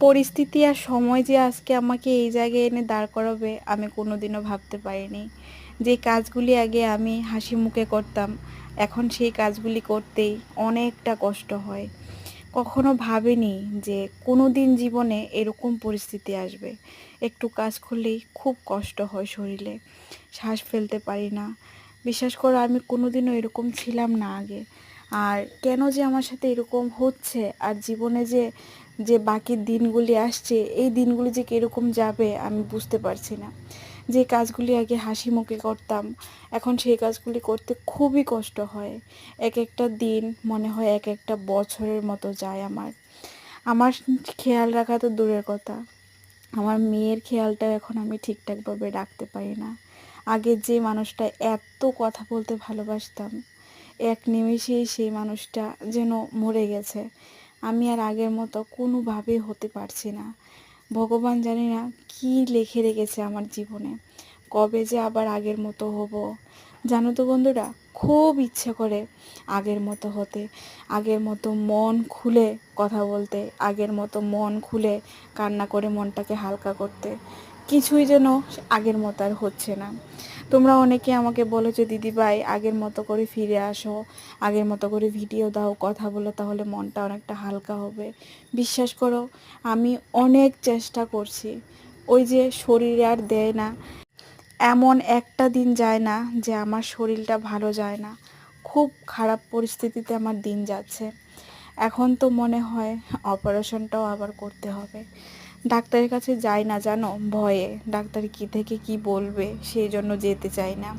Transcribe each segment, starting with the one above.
পরিস্থিতি আর সময় যে আজকে আমাকে এই জায়গায় এনে দাঁড় করাবে, আমি কোনোদিনও ভাবতে পারিনি। যে কাজগুলি আগে আমি হাসি মুখে করতাম, এখন সেই কাজগুলি করতেই অনেকটা কষ্ট হয়। কখনো ভাবিনি যে কোনো দিন জীবনে এরকম পরিস্থিতি আসবে। একটু কাজ করলেই খুব কষ্ট হয় শরীরে, শ্বাস ফেলতে পারি না। বিশ্বাস করো, আমি কোনোদিনও এরকম ছিলাম না আগে। আর কেন যে আমার সাথে এরকম হচ্ছে? আর জীবনে যে যে বাকি দিনগুলি আসছে, এই দিনগুলি যে কীরকম যাবে আমি বুঝতে পারছি না। যে কাজগুলি আগে হাসি মুখে করতাম, এখন সেই কাজগুলি করতে খুবই কষ্ট হয়। এক একটা দিন মনে হয় এক একটা বছরের মতো যায় আমার। আমার খেয়াল রাখা তো দূরের কথা। আমার মেয়ের খেয়ালটা এখন আমি ঠিকঠাকভাবে রাখতে পারি না। আগে যে মানুষটা এত কথা বলতে ভালোবাসতাম এক নিমেষেই সেই মানুষটা যেন মরে গেছে। আমি আর আগের মতো কোনোভাবেই হতে পারছি না। ভগবান জানি না কী লেখে রেখেছে আমার জীবনে। কবে যে আবার আগের মতো হব। জানো তো বন্ধুরা, খুব ইচ্ছে করে আগের মতো হতে। আগের মতো মন খুলে কথা বলতে, আগের মতো মন খুলে কান্না করে মনটাকে হালকা করতে। কিছুই যেন আগের মতো আর হচ্ছে না। তোমরা অনেকে আমাকে বলো যে দিদিভাই আগের মতো করে ফিরে আসো, আগের মতো করে ভিডিও দাও, কথা বলো, তাহলে মনটা অনেকটা হালকা হবে। বিশ্বাস করো, আমি অনেক চেষ্টা করছি। ওই যে শরীরে আর দেয় না। এমন একটা দিন যায় না যে, আমার শরীরটা ভালো যায় না। খুব খারাপ পরিস্থিতিতে আমার দিন যাচ্ছে। এখন তো মনে হয় অপারেশনটাও আবার করতে হবে। ডাক্তারের কাছে যাই না জানো? ভয়ে। ডাক্তার কী থেকে কি বলবে? সেই জন্য যেতে চাই না।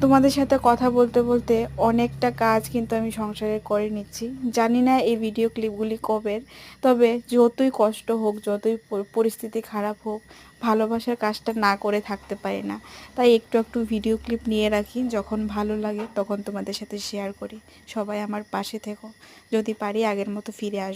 তোমাদের সাথে কথা বলতে বলতে অনেকটা কাজ কিন্তু আমি সংসারে করে নিচ্ছি। জানি না এই ভিডিও ক্লিপগুলি কবের তবে যতই কষ্ট হোক, যতই পরিস্থিতি খারাপ হোক, ভালোবাসার কাজটা না করে থাকতে পারি না। তাই একটু একটু ভিডিও ক্লিপ নিয়ে রাখি। যখন ভালো লাগে তখন তোমাদের সাথে শেয়ার করি। সবাই আমার পাশে থেকো। যদি পারি আগের মতো ফিরে আসব